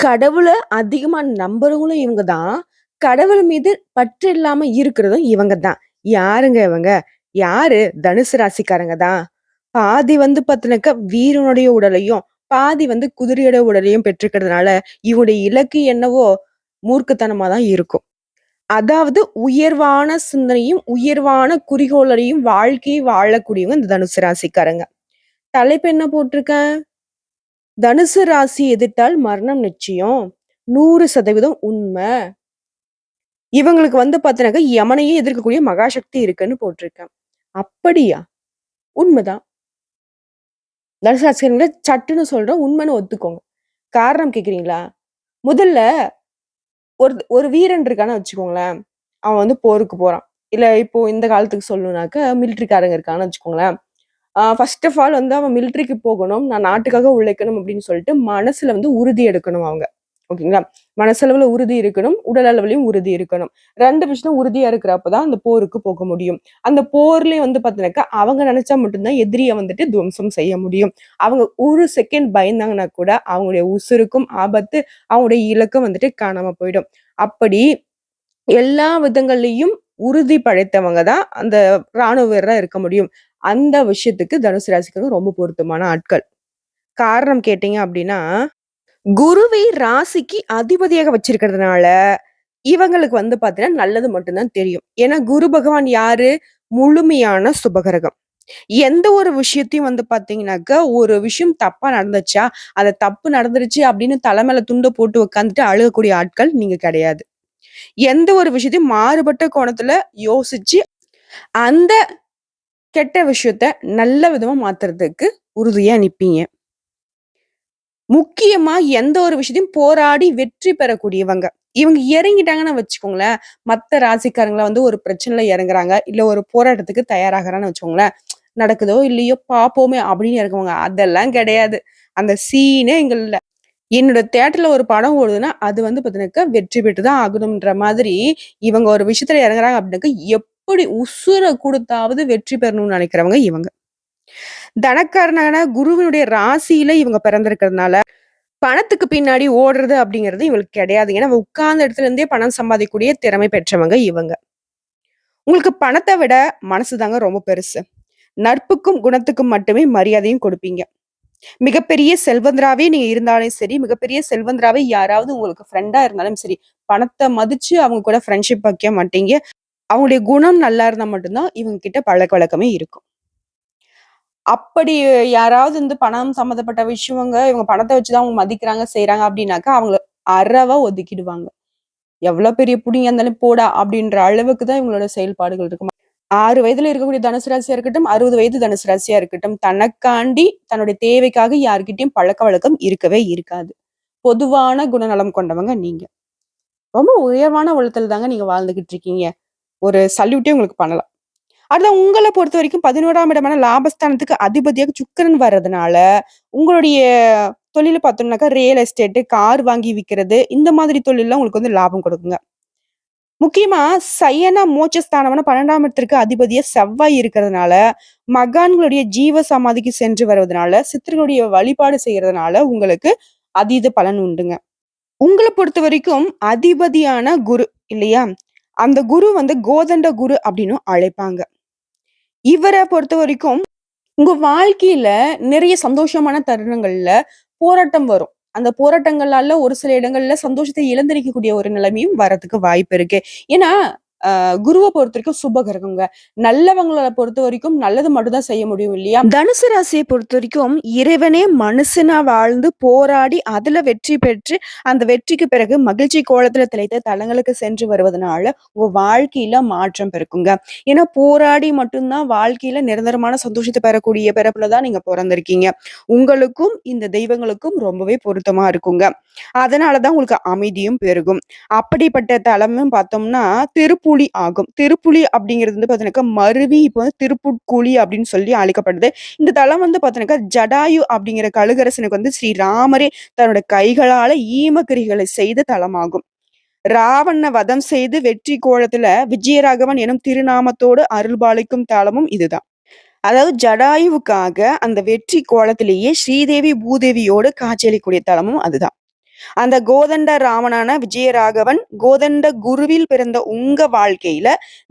கடவுளை அதிகமா நம்புறவங்களும் இவங்க தான். கடவுள் மீது பற்று இல்லாம இருக்கிறதும் இவங்க தான். யாருங்க இவங்க? யாரு? தனுசு ராசிக்காரங்க தான். பாதி வந்து பாத்தீனாக்கா வீரனுடைய உடலையும், பாதி வந்து குதிரையோட உடலையும் பெற்றுக்கிறதுனால இவனுடைய இலக்கு என்னவோ மூர்க்கத்தனமா தான் இருக்கும். அதாவது உயர்வான சிந்தனையும், உயர்வான குறிக்கோளையும் வாழ்க்கையை வாழக்கூடியவங்க இந்த தனுசு ராசிக்காரங்க. தலைப்பு என்ன போட்டிருக்கேன்? தனுசு ராசி எதிர்த்தால் மரணம் நிச்சயம். நூறு சதவீதம் உண்மை இவங்களுக்கு வந்து பாத்தீனாக்கா, யமனையே எதிர்க்கக்கூடிய மகாசக்தி இருக்குன்னு போட்டிருக்கேன். அப்படியா? உண்மைதான் தனுசு ராசிக்காரங்கள சட்டுன்னு சொல்றோம் உண்மைன்னு ஒத்துக்கோங்க. காரணம் கேக்குறீங்களா முதல்ல ஒரு ஒரு வீரன் இருக்கான்னு வச்சுக்கோங்களேன். அவன் வந்து போருக்கு போறான். இல்ல இப்போ இந்த காலத்துக்கு சொல்லணும்னாக்க மிலிட்டரிக்காரங்க இருக்கான்னு வச்சுக்கோங்களேன். ஃபர்ஸ்ட் ஆஃப் ஆல் வந்து அவன் மிலிட்டரிக்கு போகணும். நான் நாட்டுக்காக உழைக்கணும் அப்படின்னு சொல்லிட்டு மனசுல வந்து உறுதி எடுக்கணும் அவங்க. ஓகேங்களா? மனசளவுல உறுதி இருக்கணும். உடல் அளவுலையும் உறுதி இருக்கணும். ரெண்டு விஷயம் உறுதியா இருக்கிறப்ப தான் அந்த போருக்கு போக முடியும். அந்த போர்லயே வந்து பாத்தீங்கன்னாக்கா அவங்க நினைச்சா மட்டும்தான் எதிரியை வந்துட்டு துவம்சம் செய்ய முடியும். அவங்க ஒரு செகண்ட் பயந்தாங்கன்னா கூட, அவங்களுடைய உசுருக்கும் ஆபத்து, அவங்களுடைய இலக்கம் வந்துட்டு காணாம போயிடும். அப்படி எல்லா விதங்கள்லையும் உறுதி படைத்தவங்க தான் அந்த இராணுவ வீரராக இருக்க முடியும். அந்த விஷயத்துக்கு தனுசு ராசிக்கு ரொம்ப பொருத்தமான ஆட்கள். காரணம் கேட்டீங்க அப்படின்னா, குருவை ராசிக்கு அதிபதியாக வச்சிருக்கிறதுனால, இவங்களுக்கு வந்து பார்த்தீங்கன்னா, நல்லது மட்டும்தான் தெரியும். ஏன்னா குரு பகவான் யாரு? முழுமையான சுபகிரகம். எந்த ஒரு விஷயத்தையும் வந்து பாத்தீங்கன்னாக்க ஒரு விஷயம் தப்பா நடந்துச்சா, அதை தப்பு நடந்துருச்சு அப்படின்னு தலைமையில மேல போட்டு உட்காந்துட்டு அழுகக்கூடிய ஆட்கள் நீங்க கிடையாது. எந்த ஒரு விஷயத்தையும் மாறுபட்ட கோணத்துல யோசிச்சு, அந்த கெட்ட விஷயத்த நல்ல விதமா மாத்துறதுக்கு உறுதியா நிப்பீங்க. முக்கியமா எந்த ஒரு விஷயத்தையும் போராடி வெற்றி பெறக்கூடியவங்க. இவங்க இறங்கிட்டாங்கன்னு வச்சுக்கோங்களேன், மத்த ராசிக்காரங்கள வந்து ஒரு பிரச்சனையில இறங்குறாங்க, இல்ல ஒரு போராட்டத்துக்கு தயாராகிறான்னு வச்சுக்கோங்களேன், நடக்குதோ இல்லையோ பாப்போமே அப்படின்னு இறங்குவாங்க. அதெல்லாம் கிடையாது. அந்த சீனே இங்க இல்ல. என்னோட தேட்டர்ல ஒரு படம் ஓடுதுன்னா, அது வந்து பார்த்தீங்கன்னாக்கா வெற்றி பெற்று தான் ஆகணும்ன்ற மாதிரி, இவங்க ஒரு விஷயத்துல இறங்குறாங்க அப்படின்னாக்கா, எப்படி உசுர கொடுத்தாவது வெற்றி பெறணும்னு நினைக்கிறவங்க இவங்க. தனக்காரனான குருவினுடைய ராசியில இவங்க பிறந்திருக்கிறதுனால, பணத்துக்கு பின்னாடி ஓடுறது அப்படிங்கிறது இவங்களுக்கு கிடையாது. ஏன்னா உட்கார்ந்த இடத்துல இருந்தே பணம் சம்பாதிக்கக்கூடிய திறமை பெற்றவங்க இவங்க. உங்களுக்கு பணத்தை விட மனசு தாங்க ரொம்ப பெருசு. நட்புக்கும், குணத்துக்கும் மட்டுமே மரியாதையும் கொடுப்பீங்க. மிகப்பெரிய செல்வந்தராவே நீங்க இருந்தாலும் சரி, மிகப்பெரிய செல்வந்தராவே யாராவது உங்களுக்கு ஃப்ரெண்டா இருந்தாலும் சரி, பணத்தை மதிச்சு அவங்க கூட ஃப்ரெண்ட்ஷிப் வைக்க மாட்டீங்க. அவங்களுடைய குணம் நல்லா இருந்தா மட்டும்தான் இவங்க கிட்ட பழக்கவழக்கமே இருக்கும். அப்படி யாராவது வந்து பணம் சம்மந்தப்பட்ட விஷயங்க, இவங்க பணத்தை வச்சுதான் அவங்க மதிக்கிறாங்க, செய்யறாங்க அப்படின்னாக்கா, அவங்கள அறவா ஒதுக்கிடுவாங்க. எவ்வளோ பெரிய புடிங்க இருந்தாலும் போடா அப்படின்ற அளவுக்கு தான் இவங்களோட செயல்பாடுகள் இருக்கும். ஆறு வயதுல இருக்கக்கூடிய தனுசு ராசியா இருக்கட்டும், 60 வயது தனுசு ராசியா இருக்கட்டும், தனக்காண்டி தன்னுடைய தேவைக்காக யார்கிட்டயும் பழக்கவழக்கம் இருக்கவே இருக்காது. பொதுவான குணநலம் கொண்டவங்க நீங்க. ரொம்ப உயர்வான உலகத்துல தாங்க நீங்க வாழ்ந்துகிட்டு இருக்கீங்க. ஒரு சல்யூட்டே உங்களுக்கு பண்ணலாம். அடுத்த உங்களை பொறுத்த வரைக்கும் பதினோராம் இடமான லாபஸ்தானத்துக்கு அதிபதியாக சுக்கரன் வர்றதுனால, உங்களுடைய தொழில பார்த்தோம்னாக்கா, ரியல் எஸ்டேட்டு கார் வாங்கி விற்கிறது இந்த மாதிரி தொழிலெலாம் உங்களுக்கு வந்து லாபம் கொடுக்குங்க. முக்கியமா சயன மோட்சஸ்தானமான 12ஆம் இடத்திற்கு அதிபதியாக செவ்வாய் இருக்கிறதுனால, மகான்களுடைய ஜீவ சமாதிக்கு சென்று வருவதனால, சித்தர்களுடைய வழிபாடு செய்யறதுனால உங்களுக்கு அதீத பலன் உண்டுங்க. உங்களை பொறுத்த வரைக்கும் அதிபதியான குரு இல்லையா? அந்த குரு வந்து கோதண்ட குரு அப்படின்னு அழைப்பாங்க. இவரை பொறுத்த வரைக்கும் உங்க வாழ்க்கையில நிறைய சந்தோஷமான தருணங்கள்ல போராட்டம் வரும். அந்த போராட்டங்களால ஒரு சில இடங்கள்ல சந்தோஷத்தை இழந்திருக்கக்கூடிய ஒரு நிலைமையும் வரதுக்கு வாய்ப்பு இருக்கு. ஏன்னா, குருவை குருவ பொறுத்தவரைக்கும் சுப கிரகங்க. நல்லவங்கள பொறுத்தவரைக்கும் நல்லது மட்டும்தான் செய்ய முடியும் இல்லையா? தனுசு பொறுத்த வரைக்கும் இறைவனே மனுஷனா வாழ்ந்து போராடி அதுல வெற்றி பெற்று, அந்த வெற்றிக்கு பிறகு மகிழ்ச்சி கோலத்துல திளைத்த தலங்களுக்கு சென்று வருவதனால, உங்க வாழ்க்கையில மாற்றம் பெருக்குங்க ஏன்னா போராடி மட்டும்தான் வாழ்க்கையில நிரந்தரமான சந்தோஷத்தை பெறக்கூடிய பிறப்புலதான் நீங்க பிறந்திருக்கீங்க உங்களுக்கும் இந்த தெய்வங்களுக்கும் ரொம்பவே பொருத்தமா இருக்குங்க. அதனாலதான் உங்களுக்கு அமைதியும் பெருகும். அப்படிப்பட்ட தலமும் பார்த்தோம்னா, திருப்புலி ஆகும். திருப்புலி அப்படிங்கிறது வந்து பார்த்தீங்கன்னாக்கா, மருவி இப்போ வந்து திருப்புட்குழி அப்படின்னு சொல்லி அழைக்கப்படுது. இந்த தலம் வந்து பார்த்தீங்கன்னாக்கா, ஜடாயு அப்படிங்கிற கழுகரசனுக்கு வந்து ஸ்ரீராமரே தன்னோட கைகளால ஈமக்கிரிகளை செய்த தலமாகும். ராவண வதம் செய்து வெற்றி கோலத்துல விஜயராகவன் எனும் திருநாமத்தோடு அருள்பாலிக்கும் தலமும் இதுதான். அதாவது ஜடாயுவுக்காக அந்த வெற்றி கோலத்திலேயே ஸ்ரீதேவி, பூதேவியோடு காட்சியளிக்கக்கூடிய தலமும் அதுதான். அந்த கோதண்ட ராமனான விஜயராகவன் கோதண்ட குருவில் பிறந்த உங்க வாழ்க்கையில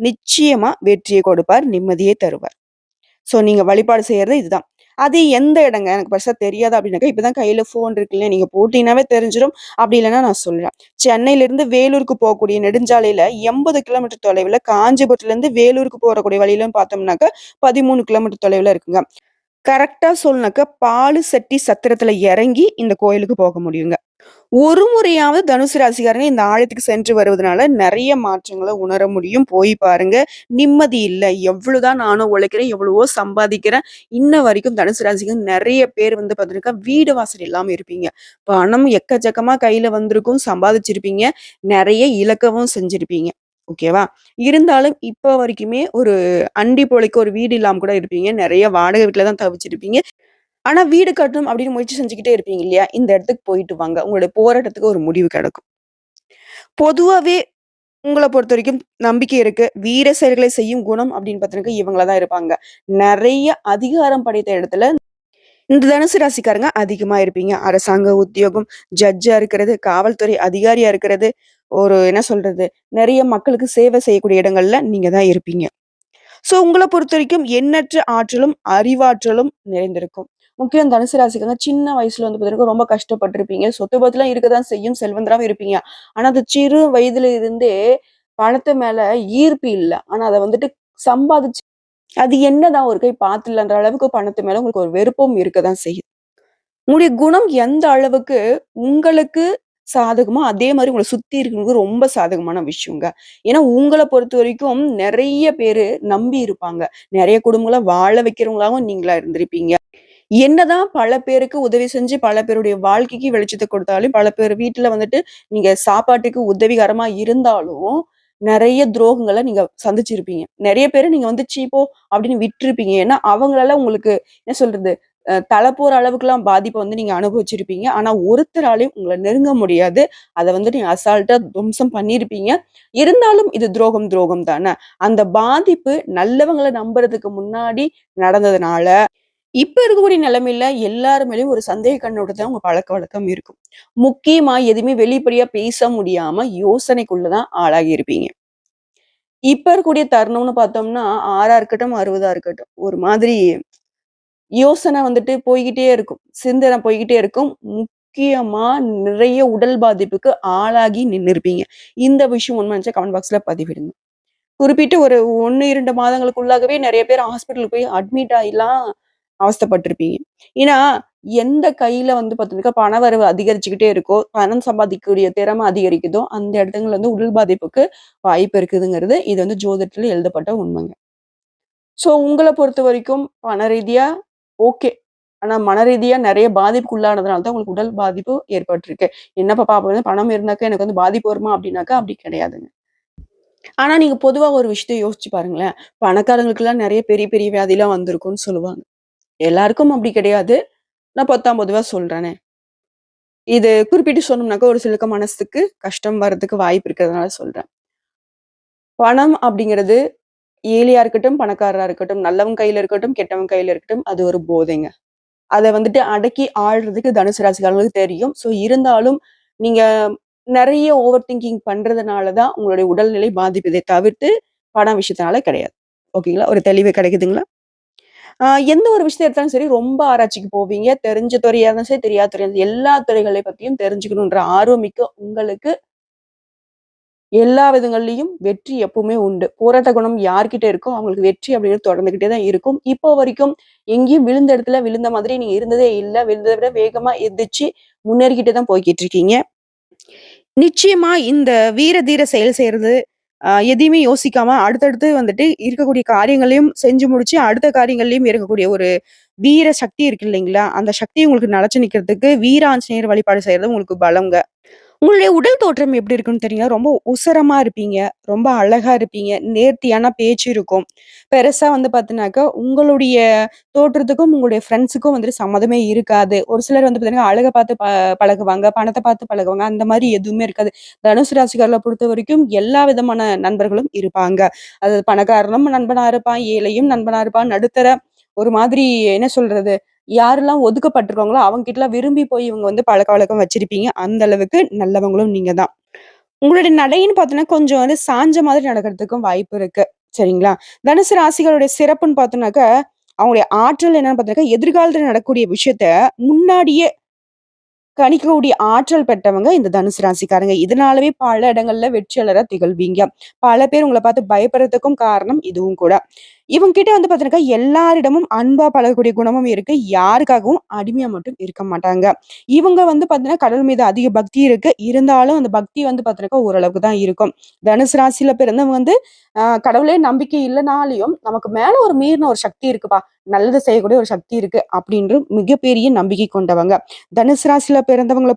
நிச்சயமா வெற்றியை கொடுப்பார், நிம்மதியை தருவார். ஸோ நீங்க வழிபாடு செய்யறது இதுதான். அது எந்த இடங்க? எனக்கு பெருசா தெரியாது அப்படின்னாக்கா, இப்பதான் கையில ஃபோன் இருக்கு இல்லையா? நீங்க போட்டீங்கன்னாவே தெரிஞ்சிடும் அப்படி இல்லைன்னா நான் சொல்றேன். சென்னையிலிருந்து வேலூருக்கு போகக்கூடிய நெடுஞ்சாலையில 80 கிலோமீட்டர் தொலைவுல காஞ்சிபுரத்துலருந்து வேலூருக்கு போறக்கூடிய வழியிலும் பார்த்தோம்னாக்கா, 13 கிலோமீட்டர் தொலைவுல இருக்குங்க. கரெக்ட்டா பாலு செட்டி சத்திரத்துல இறங்கி இந்த கோயிலுக்கு போக முடியுங்க. ஒரு முறையாவது தனுசு ராசிக்காரங்க இந்த ஆழத்துக்கு சென்று வருவதனால நிறைய மாற்றங்களை உணர முடியும். போய் பாருங்க. நிம்மதி இல்ல. எவ்வளவுதான் நானும் உழைக்கிறேன், எவ்வளவோ சம்பாதிக்கிறேன். இன்ன வரைக்கும் தனுசு ராசிக்கு நிறைய பேர் வந்து பார்த்துருக்கா வீடு வாசல் இல்லாம இருப்பீங்க. பணம் எக்கச்சக்கமா கையில வந்திருக்கும், சம்பாதிச்சிருப்பீங்க. நிறைய இழக்கவும் செஞ்சிருப்பீங்க. ஓகேவா? இருந்தாலும் இப்போ வரைக்குமே ஒரு அண்டி பொழைக்க ஒரு வீடு இல்லாம கூட இருப்பீங்க. நிறைய வாடகை வீட்டில் தான் தவிச்சிருப்பீங்க. ஆனா வீடு கட்டணும் அப்படின்னு முயற்சி செஞ்சுக்கிட்டே இருப்பீங்க இல்லையா? இந்த இடத்துக்கு போயிட்டு வாங்க. உங்களுடைய போராட்டத்துக்கு ஒரு முடிவு கிடைக்கும். பொதுவாகவே உங்களை பொறுத்த வரைக்கும் நம்பிக்கை இருக்கு. வீர செயல்களை செய்யும் குணம் அப்படின்னு பார்த்தீங்கன்னா இவங்கள தான் இருப்பாங்க. நிறைய அதிகாரம் படைத்த இடத்துல இந்த தனுசு ராசிக்காரங்க அதிகமா இருப்பீங்க. அரசாங்க உத்தியோகம், ஜட்ஜா இருக்கிறது, காவல்துறை அதிகாரியா இருக்கிறது, ஒரு என்ன சொல்றது? நிறைய மக்களுக்கு சேவை செய்யக்கூடிய இடங்கள்ல நீங்க தான் இருப்பீங்க. ஸோ பொறுத்த வரைக்கும் எண்ணற்ற ஆற்றலும், அறிவாற்றலும் நிறைந்திருக்கும். முக்கியம் தனுசு ராசிக்காரங்க சின்ன வயசுல வந்து பார்த்தீங்கன்னா, ரொம்ப கஷ்டப்பட்டுருப்பீங்க. சொத்து பத்துலாம் இருக்க தான் செய்யும். செல்வந்தராகவும் இருப்பீங்க. ஆனா, அது சிறு வயதில இருந்தே பணத்து மேல ஈர்ப்பு இல்லை ஆனா, அதை வந்துட்டு சம்பாதிச்சு அது என்னதான் ஒரு கை பார்த்துலன்ற அளவுக்கு பணத்து மேல உங்களுக்கு ஒரு வெறுப்பும் இருக்க தான் செய்யுது. உங்களுடைய குணம் எந்த அளவுக்கு உங்களுக்கு சாதகமோ, அதே மாதிரி உங்களை சுத்தி இருக்கிறவங்களுக்கு ரொம்ப சாதகமான விஷயங்க. ஏன்னா, உங்களை பொறுத்த வரைக்கும் நிறைய பேரு நம்பி இருப்பாங்க. நிறைய குடும்பங்களை வாழ வைக்கிறவங்களாவும் நீங்களா இருந்திருப்பீங்க. என்னதான் பல பேருக்கு உதவி செஞ்சு, பல பேருடைய வாழ்க்கைக்கு வெளிச்சத்தை கொடுத்தாலும், பல பேர் வீட்டுல வந்துட்டு நீங்க சாப்பாட்டுக்கு உதவிகரமா இருந்தாலும், நிறைய துரோகங்களை நீங்க சந்திச்சிருப்பீங்க. நிறைய பேர் நீங்க வந்து சீப்போ அப்படின்னு விட்டுருப்பீங்க. ஏன்னா, அவங்களால உங்களுக்கு என்ன சொல்றது? தலை தல போற அளவுக்குலாம் பாதிப்பை வந்து நீங்க அனுபவிச்சிருப்பீங்க. ஆனா, ஒருத்தராலையும் உங்களை நெருங்க முடியாது. அதை வந்து நீங்க அசால்ட்டா துவம்சம் பண்ணியிருப்பீங்க. இருந்தாலும் இது துரோகம், துரோகம் தானே அந்த பாதிப்பு நல்லவங்களை நம்புறதுக்கு முன்னாடி நடந்ததுனால, இப்ப இருக்கக்கூடிய நிலைமையில எல்லாருமேலயும் ஒரு சந்தேக கண்ணோட்டத்துல தான் உங்க பழக்கவழக்கம் இருக்கும். முக்கியமா எதுவுமே வெளிப்படையா பேச முடியாம யோசனைக்குள்ளதான் ஆளாகி இருப்பீங்க. இப்ப இருக்கக்கூடிய தருணம்னு பார்த்தோம்னா, ஆறா இருக்கட்டும், 60ஆ இருக்கட்டும். ஒரு மாதிரி யோசனை வந்துட்டு போய்கிட்டே இருக்கும். சிந்தனை போய்க்கிட்டே இருக்கும். முக்கியமா நிறைய உடல் பாதிப்புக்கு ஆளாகி நின்னுருப்பீங்க. இந்த விஷயம் உண்மைன்னு நினைச்சா கமெண்ட் பாக்ஸ்ல பதிவிடுங்க. குறிப்பிட்டு ஒரு 1, 2 மாதங்களுக்குள்ளாகவே நிறைய பேர் ஹாஸ்பிட்டலுக்கு போய் அட்மிட் ஆயிலாம் அவஸ்தப்பட்டிருப்பீங்க ஏன்னா, எந்த கையில வந்து பார்த்தீங்கன்னாக்கா, பணவரவு அதிகரிச்சுக்கிட்டே இருக்கோ, பணம் சம்பாதிக்கக்கூடிய திறமை அதிகரிக்குதோ, அந்த இடத்துங்கள்ல வந்து உடல் பாதிப்புக்கு வாய்ப்பு இருக்குதுங்கிறது, இது வந்து ஜோதிடத்தில் எழுதப்பட்ட உண்மைங்க. ஸோ உங்களை பொறுத்த வரைக்கும் பண ரீதியா ஓகே. ஆனால் மன ரீதியா நெறைய பாதிப்புக்குள்ளானதுனால தான் உங்களுக்கு உடல் பாதிப்பு ஏற்பட்டிருக்கு. என்னப்பா பாப்பா பணம் இருந்தாக்கா எனக்கு வந்து பாதிப்பு வருமா? அப்படின்னாக்கா, அப்படி கிடையாதுங்க. ஆனால் நீங்கள் பொதுவாக ஒரு விஷயத்த யோசிச்சு பாருங்களேன். பணக்காரங்களுக்கெல்லாம் நிறைய பெரிய, பெரிய வியாதிலாம் வந்திருக்கும்னு சொல்லுவாங்க. எல்லாருக்கும் அப்படி கிடையாது. நான் பத்தாம் பொதுவா சொல்றேனே. இது குறிப்பிட்டு சொன்னோம்னாக்கா, ஒரு சிலருக்கு மனசுக்கு கஷ்டம் வர்றதுக்கு வாய்ப்பு இருக்கிறதுனால சொல்றேன். பணம் அப்படிங்கிறது ஏழையா இருக்கட்டும், பணக்காரரா இருக்கட்டும், நல்லவன் கையில இருக்கட்டும், கெட்டவன் கையில இருக்கட்டும், அது ஒரு போதைங்க. அதை வந்துட்டு அடக்கி ஆள்றதுக்கு தனுசு ராசிக்காரங்களுக்கு தெரியும். ஸோ இருந்தாலும், நீங்க நிறைய ஓவர் திங்கிங் பண்றதுனால தான் உங்களுடைய உடல்நிலை பாதிப்பதை தவிர்த்து, பணம் விஷயத்தினால கிடையாது. ஓகேங்களா? ஒரு தெளிவு கிடைக்குதுங்களா? எந்த ஒரு விஷயத்த எடுத்தாலும் சரி, ரொம்ப ஆராய்ச்சிக்கு போவீங்க. தெரிஞ்ச துறையா இருந்தாலும் சரி, தெரியாத துறையா இருந்தாலும் எல்லா துறைகளை பத்தியும் தெரிஞ்சுக்கணுன்ற ஆர்வமிக்க உங்களுக்கு எல்லா விதங்கள்லையும் வெற்றி எப்பவுமே உண்டு. போராட்ட குணம் யார்கிட்ட இருக்கோ, அவங்களுக்கு வெற்றி அப்படிங்கிறது தொடர்ந்துகிட்டே தான் இருக்கும். இப்போ வரைக்கும் எங்கேயும் விழுந்த இடத்துல விழுந்த மாதிரி நீங்க இருந்ததே இல்லை விழுந்ததை விட வேகமா எதிர்ச்சி முன்னேறிக்கிட்டே தான் போய்கிட்டு இருக்கீங்க. நிச்சயமா இந்த வீர, தீர செயல் செய்யறது எதையுமே யோசிக்காம அடுத்தடுத்து வந்துட்டு இருக்கக்கூடிய காரியங்களையும் செஞ்சு முடிச்சு, அடுத்த காரியங்கள்லயும் இருக்கக்கூடிய ஒரு வீர சக்தி இருக்கு இல்லைங்களா? அந்த சக்தி உங்களுக்கு நிலைச்சு நிக்கிறதுக்கு வீராஞ்சநேயர் வழிபாடு செய்யறது உங்களுக்கு பலங்க உங்களுடைய உடல் தோற்றம் எப்படி இருக்குன்னு தெரியும் ரொம்ப உசரமா இருப்பீங்க. ரொம்ப அழகா இருப்பீங்க. நேர்த்தியான பேச்சு இருக்கும். பெருசா வந்து பார்த்தீங்கன்னாக்கா, உங்களுடைய தோற்றத்துக்கும், உங்களுடைய ஃப்ரெண்ட்ஸுக்கும் வந்துட்டு சம்மதமே இருக்காது. ஒரு சிலர் வந்து பார்த்தீங்கன்னா, அழகை பார்த்து ப பழகுவாங்க. பணத்தை பார்த்து பழகுவாங்க. அந்த மாதிரி எதுவுமே இருக்காது. தனுசு பொறுத்த வரைக்கும் எல்லா விதமான நண்பர்களும் இருப்பாங்க. அதாவது பணக்காரனும் நண்பனா இருப்பான், ஏழையும் நண்பனா இருப்பான், நடுத்தர ஒரு மாதிரி என்ன சொல்றது? யாரெல்லாம் ஒதுக்கப்பட்டிருக்காங்களோ அவங்க கிட்டலாம் விரும்பி போய் இவங்க வந்து பழக்க வழக்கம் வச்சிருப்பீங்க. அந்த அளவுக்கு நல்லவங்களும் நீங்க தான். உங்களுடைய நடைன்னு பார்த்தோன்னா கொஞ்சம் வந்து சாஞ்ச மாதிரி நடக்கிறதுக்கும் வாய்ப்பு இருக்கு. சரிங்களா? தனுசு ராசிகளுடைய சிறப்புன்னு பார்த்தோம்னாக்க, அவங்களுடைய ஆற்றல் என்னன்னு பார்த்தீங்கன்னாக்கா, எதிர்காலத்துல நடக்கக்கூடிய விஷயத்த முன்னாடியே கணிக்கக்கூடிய ஆற்றல் பெற்றவங்க இந்த தனுசு ராசிக்காரங்க. இதனாலவே பல இடங்கள்ல வெற்றியாளரா திகழ்வீங்க. பல பேர் உங்கள பார்த்து பயப்படுறதுக்கும் காரணம் இதுவும் கூட. இவங்க கிட்ட வந்து பார்த்தீங்கன்னாக்கா, எல்லாரிடமும் அன்பா பழகக்கூடிய குணமும் இருக்கு. யாருக்காகவும் அடிமையா மட்டும் இருக்க மாட்டாங்க. இவங்க வந்து பார்த்தீங்கன்னா, கடவுள் மீது அதிக பக்தி இருக்கு. இருந்தாலும் அந்த பக்தி வந்து பார்த்தீங்கன்னாக்கா, ஓரளவுக்கு தான் இருக்கும். தனுசு ராசியில பிறந்தவங்க வந்து கடவுளே நம்பிக்கை இல்லைனாலையும் நமக்கு மேல ஒரு மீறின ஒரு சக்தி இருக்குப்பா. நல்லது செய்யக்கூடிய ஒரு சக்தி இருக்கு. அப்படின்ற மிகப்பெரிய நம்பிக்கை கொண்டவங்க. தனுசு ராசியில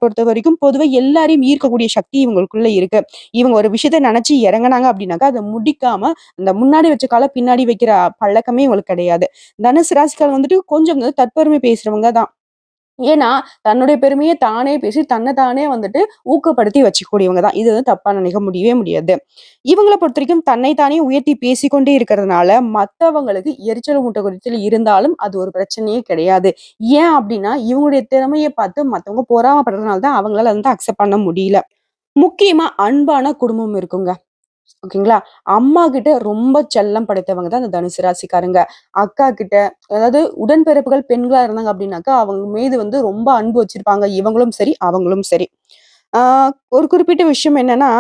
பொறுத்த வரைக்கும் பொதுவாக எல்லாரையும் ஈர்க்கக்கூடிய சக்தி இவங்களுக்குள்ள இருக்கு. இவங்க ஒரு விஷயத்த நினைச்சு இறங்குனாங்க அப்படின்னாக்கா, அதை முடிக்காம அந்த முன்னாடி வச்ச கால பின்னாடி வைக்கிற பழக்கமே இவங்களுக்கு கிடையாது. தனுசு ராசிக்காரங்க வந்துட்டு கொஞ்சம் வந்து தற்பெருமை பேசுறவங்க தான். ஏன்னா, தன்னுடைய பெருமையை தானே பேசி, தன்னை தானே வந்துட்டு ஊக்கப்படுத்தி வச்சுக்கூடியவங்க தான். இது வந்து தப்பா நினைக்க முடியவே முடியாது. இவங்களை பொறுத்த வரைக்கும் தன்னை தானே உயர்த்தி பேசிக்கொண்டே இருக்கிறதுனால, மத்தவங்களுக்கு எரிச்சல் ஊட்டக்கூடியதில் இருந்தாலும் அது ஒரு பிரச்சனையே கிடையாது. ஏன் அப்படின்னா இவங்களுடைய திறமையை பார்த்து மத்தவங்க பொறாமப்படுறதுனால தான் அவங்களால வந்து அக்செப்ட் பண்ண முடியல. முக்கியமா அன்பான குடும்பம் இருக்குங்க. ஓகேங்களா? அம்மா கிட்ட ரொம்ப செல்லம் படைத்தவங்க தான் அந்த தனுசு ராசிக்காரங்க. அக்கா கிட்ட அதாவது உடன்பிறப்புகள் பெண்களா இருந்தாங்க அப்படின்னாக்கா அவங்க மீது வந்து ரொம்ப அன்பு வச்சிருப்பாங்க. இவங்களும் சரி, அவங்களும் சரி. ஆஹ் ஒரு குறிப்பிட்ட விஷயம் என்னன்னா,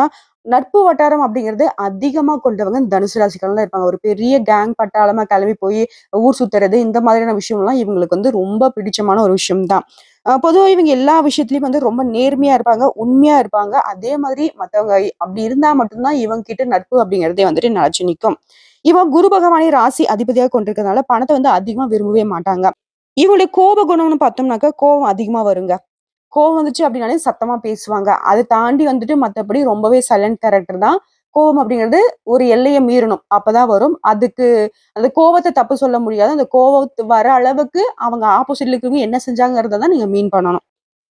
நட்பு வட்டாரம் அப்படிங்கிறது அதிகமா கொண்டவங்க இந்த தனுசு ராசிக்காரங்களா இருப்பாங்க. ஒரு பெரிய கேங் பட்டாளமா கிளம்பி போய் ஊர் சுத்துறது, இந்த மாதிரியான விஷயம்லாம் இவங்களுக்கு வந்து ரொம்ப பிடிச்சமான ஒரு விஷயம் தான். பொதுவாக இவங்க எல்லா விஷயத்துலயும் வந்து ரொம்ப நேர்மையா இருப்பாங்க, உண்மையா இருப்பாங்க. அதே மாதிரி மற்றவங்க அப்படி இருந்தா மட்டும்தான் இவங்க கிட்ட நட்பு அப்படிங்கிறதே வந்துட்டு நினைச்சு நிற்கும் இவன் குரு பகவானை ராசி அதிபதியாக கொண்டிருக்கிறதுனால பணத்தை வந்து அதிகமா விரும்பவே மாட்டாங்க. இவங்களுடைய கோப குணம்னு பார்த்தோம்னாக்கா, கோபம் அதிகமா வருங்க. கோவம் வந்துச்சு அப்படின்னாலே சத்தமா பேசுவாங்க. அதை தாண்டி வந்துட்டு மற்றபடி ரொம்பவே சைலண்ட் கேரக்டர் தான். கோவம் அப்படிங்கிறது ஒரு எல்லையை மீறணும். அப்பதான் வரும். அதுக்கு அந்த கோபத்தை தப்பு சொல்ல முடியாது. அந்த கோபத்து வர அளவுக்கு அவங்க ஆப்போசிட்ல இருக்கிறவங்க என்ன செஞ்சாங்கிறத தான் நீங்க மீன் பண்ணணும்.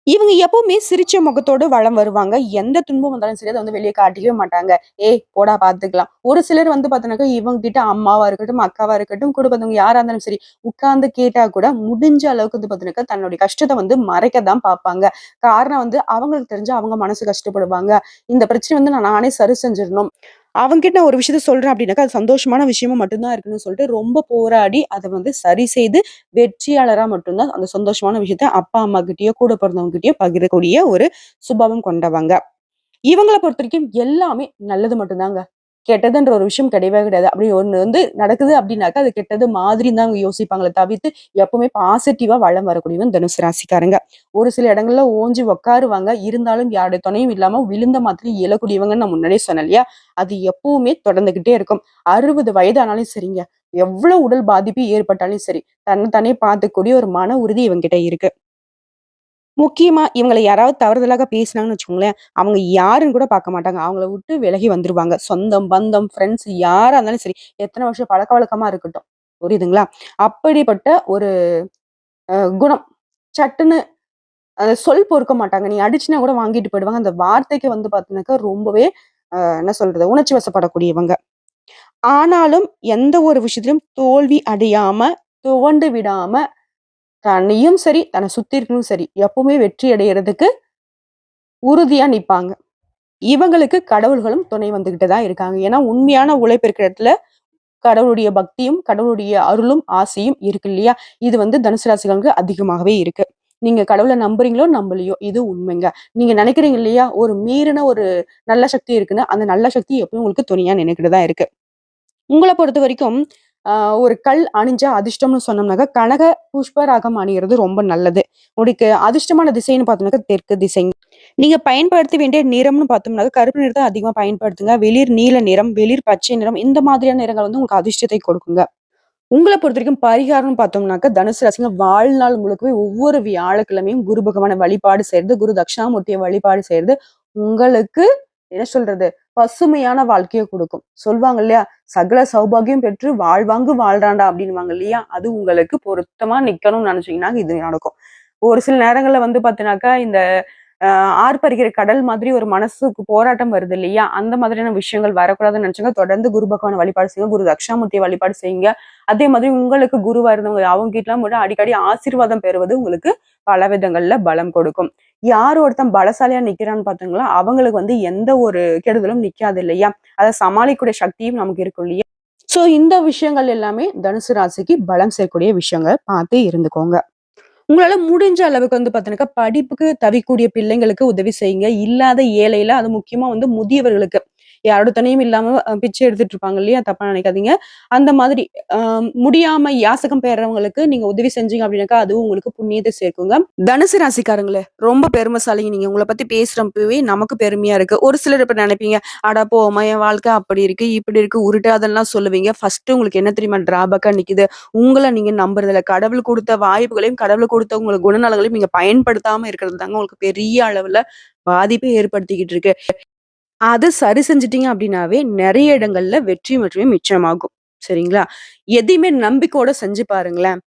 இவங்க எப்பவுமே சிரிச்ச முகத்தோட வலம் வருவாங்க. எந்த துன்பம் வந்தாலும் சரி, அதை வந்து வெளியே காட்டிக்கவே மாட்டாங்க. "ஏய் போடா பார்த்துக்கலாம்." ஒரு சிலர் வந்து பார்த்தோன்னாக்கா, இவங்க கிட்ட அம்மாவா இருக்கட்டும், அக்காவா இருக்கட்டும், கூட யாரா இருந்தாலும் சரி, உட்கார்ந்து கேட்டா கூட முடிஞ்ச அளவுக்கு வந்து பார்த்தோன்னாக்கா தன்னுடைய கஷ்டத்தை வந்து மறைக்க தான் பார்ப்பாங்க. காரணம் வந்து அவங்களுக்கு தெரிஞ்சு அவங்க மனசு கஷ்டப்படுவாங்க. இந்த பிரச்சனை வந்து நான் நானே சரி செஞ்சிடணும் அவங்ககிட்ட நான் ஒரு விஷயத்த சொல்றேன் அப்படின்னாக்கா, அது சந்தோஷமான விஷயமா மட்டும்தான் இருக்குன்னு சொல்லிட்டு ரொம்ப போராடி அதை வந்து சரி செய்து வெற்றியாளரா மட்டும்தான் அந்த சந்தோஷமான விஷயத்த அப்பா, அம்மா கிட்டயோ, கூட பிறந்தவங்ககிட்டயோ பகிரக்கூடிய ஒரு சுபாவம் கொண்டவங்க. இவங்களை பொறுத்த வரைக்கும் எல்லாமே நல்லது மட்டும்தாங்க கெட்டதுன்ற ஒரு விஷயம் கிடையவே கிடையாது. அப்படி ஒன்று வந்து நடக்குது அப்படின்னாக்கா, அது கெட்டது மாதிரி தான் அவங்க யோசிப்பாங்களே தவிர்த்து, எப்பவுமே பாசிட்டிவா வளம் வரக்கூடியவன் தனுசு ராசிக்காரங்க. ஒரு சில இடங்கள்ல ஓஞ்சி உட்காருவாங்க. இருந்தாலும் யாருடைய துணையும் இல்லாம விழுந்த மாதிரி எழக்கூடியவங்கன்னு நான் முன்னாடியே சொன்னேன் இல்லையா? அது எப்பவுமே தொடர்ந்துகிட்டே இருக்கும். அறுபது வயதானாலும் சரிங்க. எவ்வளவு உடல் பாதிப்பு ஏற்பட்டாலும் சரி, தன்னை தானே பார்த்துக்கூடிய ஒரு மன உறுதி இவங்கிட்ட இருக்கு. முக்கியமா இவங்களை யாராவது தவறுதலாக பேசினாங்கன்னு வச்சுக்கோங்களேன், அவங்க யாருன்னு கூட பார்க்க மாட்டாங்க. அவங்கள விட்டு விலகி வந்துருவாங்க. சொந்தம், பந்தம், ஃப்ரெண்ட்ஸ் யாரா இருந்தாலும் சரி, எத்தனை வருஷம் பழக்க வழக்கமாக இருக்கட்டும். புரியுதுங்களா? அப்படிப்பட்ட ஒரு குணம். சட்டுன்னு சொல் பொறுக்க மாட்டாங்க. நீ அடிச்சுனா கூட வாங்கிட்டு போயிடுவாங்க. அந்த வார்த்தைக்கு வந்து பார்த்தீங்கன்னாக்கா, ரொம்பவே என்ன சொல்றது? உணர்ச்சி வசப்படக்கூடியவங்க. ஆனாலும் எந்த ஒரு விஷயத்திலும் தோல்வி அடையாம, துவண்டு விடாம, தன்னையும் சரி, தன்னை சுத்தி இருக்கணும் சரி, எப்பவுமே வெற்றி அடைகிறதுக்கு உறுதியா நிற்பாங்க இவங்களுக்கு கடவுள்களும் துணை வந்துகிட்டு தான் இருக்காங்க. ஏன்னா, உண்மையான உழைப்பு இருக்கிற இடத்துல கடவுளுடைய பக்தியும், கடவுளுடைய அருளும், ஆசையும் இருக்கு இல்லையா? இது வந்து தனுசு ராசிகளுக்கு அதிகமாகவே இருக்கு. நீங்க கடவுளை நம்புறீங்களோ, நம்பலையோ இது உண்மைங்க. நீங்க நினைக்கிறீங்க இல்லையா? ஒரு மீறின ஒரு நல்ல சக்தி இருக்குன்னு, அந்த நல்ல சக்தி எப்பவும் உங்களுக்கு துணையா நினைக்கிட்டு தான் இருக்கு. உங்களை பொறுத்த வரைக்கும் ஒரு கல் அணிஞ்சா அதிர்ஷ்டம்னு சொன்னோம்னாக்கா, கனக புஷ்பராகம் அணியிறது ரொம்ப நல்லது. உங்களுக்கு அதிர்ஷ்டமான திசைன்னு பார்த்தோம்னாக்கா, தெற்கு திசை. நீங்க பயன்படுத்த வேண்டிய நிறம்னு பார்த்தோம்னாக்கா, கருப்பு நிறத்தை அதிகமா பயன்படுத்துங்க. வெளிர் நீல நிறம், வெளிர் பச்சை நிறம் இந்த மாதிரியான நிறங்கள் வந்து உங்களுக்கு அதிர்ஷ்டத்தை கொடுக்குங்க. உங்களை பொறுத்த வரைக்கும் பரிகாரம்னு பார்த்தோம்னாக்கா, தனுசு ராசிங்க வாழ்நாள் முழுக்கவே ஒவ்வொரு வியாழக்கிழமையும் குரு பகவான வழிபாடு செய்யறது குரு தட்சிணாமூர்த்தியை வழிபாடு செய்யறது உங்களுக்கு என்ன சொல்றது? பசுமையான வாழ்க்கையை கொடுக்கும் சொல்வாங்க இல்லையா? "சகல சௌபாக்கியம் பெற்று வாழ்வாங்கு வாழ்றாண்டா அப்படின்னுவாங்க இல்லையா? அது உங்களுக்கு பொருத்தமா நிக்கணும்னு நினைச்சீங்கன்னா, இது நடக்கும். ஒரு சில நேரங்கள்ல வந்து பாத்தீங்கன்னாக்கா இந்த ஆர்ப்பரிக்கிற கடல் மாதிரி ஒரு மனசுக்கு போராட்டம் வருது இல்லையா? அந்த மாதிரியான விஷயங்கள் வரக்கூடாதுன்னு நெனச்சவங்க தொடர்ந்து குரு பகவான் வழிபாடு செய்யுங்க. குரு தக்ஷாமூர்த்தியை வழிபாடு செய்யுங்க. அதே மாதிரி உங்களுக்கு குருவா இருந்தவங்க அவங்க கிட்டலாம் கூட அடிக்கடி ஆசீர்வாதம் பெறுவது உங்களுக்கு பல விதங்கள்ல பலம் கொடுக்கும். யார் ஒருத்தன் பலசாலியா நிக்கிறான்னு பார்த்தீங்களா, அவங்களுக்கு வந்து எந்த ஒரு கெடுதலும் நிக்காது இல்லையா? அதை சமாளிக்கக்கூடிய சக்தியும் நமக்கு இருக்கும் இல்லையா? ஸோ இந்த விஷயங்கள் எல்லாமே தனுசு ராசிக்கு பலம் செய்யக்கூடிய விஷயங்கள் பார்த்து இருந்துக்கோங்க. உங்களால முடிஞ்ச அளவுக்கு வந்து பார்த்தீங்கன்னாக்கா, படிப்புக்கு தவிக்கக்கூடிய பிள்ளைங்களுக்கு உதவி செய்யுங்க. இல்லாத ஏழையில அது முக்கியமா வந்து முதியவர்களுக்கு. யாரோட துணையும் இல்லாம பிச்சை எடுத்துட்டு இருப்பாங்க இல்லையா? தப்பா நினைக்காதீங்க. அந்த மாதிரி முடியாம யாசகம் பெறவங்களுக்கு நீங்க உதவி செஞ்சீங்க அப்படின்னாக்கா, அதுவும் உங்களுக்கு புண்ணியத்தை சேர்க்குங்க. தனுசு ராசிக்காரங்களே, ரொம்ப பெருமைசாலிங்க நீங்க. உங்களை பத்தி பேசுறப்பவே நமக்கு பெருமையா இருக்கு. ஒரு சிலர் இப்ப நினைப்பீங்க அடா போமா என் வாழ்க்கை அப்படி இருக்கு, இப்படி இருக்கு" உருட்டு அதெல்லாம் சொல்லுவீங்க. ஃபர்ஸ்ட் உங்களுக்கு என்ன தெரியுமா ட்ராபேக்கா நிக்குது? உங்களை நீங்க நம்புறதில்ல. கடவுள் கொடுத்த வாய்ப்புகளையும், கடவுள் கொடுத்த உங்களுக்கு குணநலங்களையும் நீங்க பயன்படுத்தாம இருக்கிறது தாங்க உங்களுக்கு பெரிய அளவுல பாதிப்பை ஏற்படுத்திக்கிட்டு இருக்கு. அதை சரி செஞ்சிட்டீங்க அப்படின்னாவே, நிறைய இடங்கள்ல வெற்றி மட்டுமே மிச்சமாகும். சரிங்களா? எதையுமே நம்பிக்கையோட செஞ்சு பாருங்களேன்.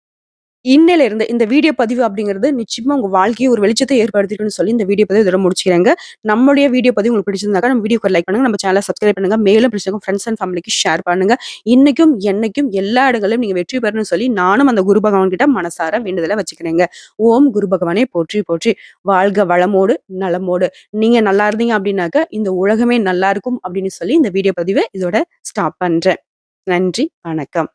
இன்னையில இருந்து இந்த வீடியோ பதிவு அப்படிங்கிறது நிச்சயமா உங்க வாழ்க்கையை ஒரு வெளிச்சத்தை ஏற்படுத்திருக்குன்னு சொல்லி இந்த வீடியோ பதிவு இதோட முடிச்சுக்கிறாங்க நம்மளுடைய வீடியோ பதிவு உங்களுக்கு பிடிச்சிருந்தாக்கா நம்ம வீடியோக்கு லைக் பண்ணுங்க. நம்ம சேனல சப்ஸ்கிரைப் பண்ணுங்க. மேலும் பிடிச்சவங்க ஃப்ரெண்ட்ஸ் அண்ட் ஃபேமிலிக்கு ஷேர் பண்ணுங்க. இன்னைக்கும், என்னைக்கும் எல்லா இடங்களிலும் நீங்க வெற்றி பெறணும்னு சொல்லி நானும் அந்த குரு பகவான் கிட்ட மனசார வேண்டுதலை வச்சுக்கிறேங்க. ஓம் குரு பகவானே போற்றி போற்றி. வாழ்க வளமோடு, நலமோடு. நீங்க நல்லா இருந்தீங்க அப்படின்னாக்க, இந்த உலகமே நல்லா இருக்கும் அப்படின்னு சொல்லி இந்த வீடியோ பதிவை இதோட ஸ்டாப் பண்றேன். நன்றி, வணக்கம்.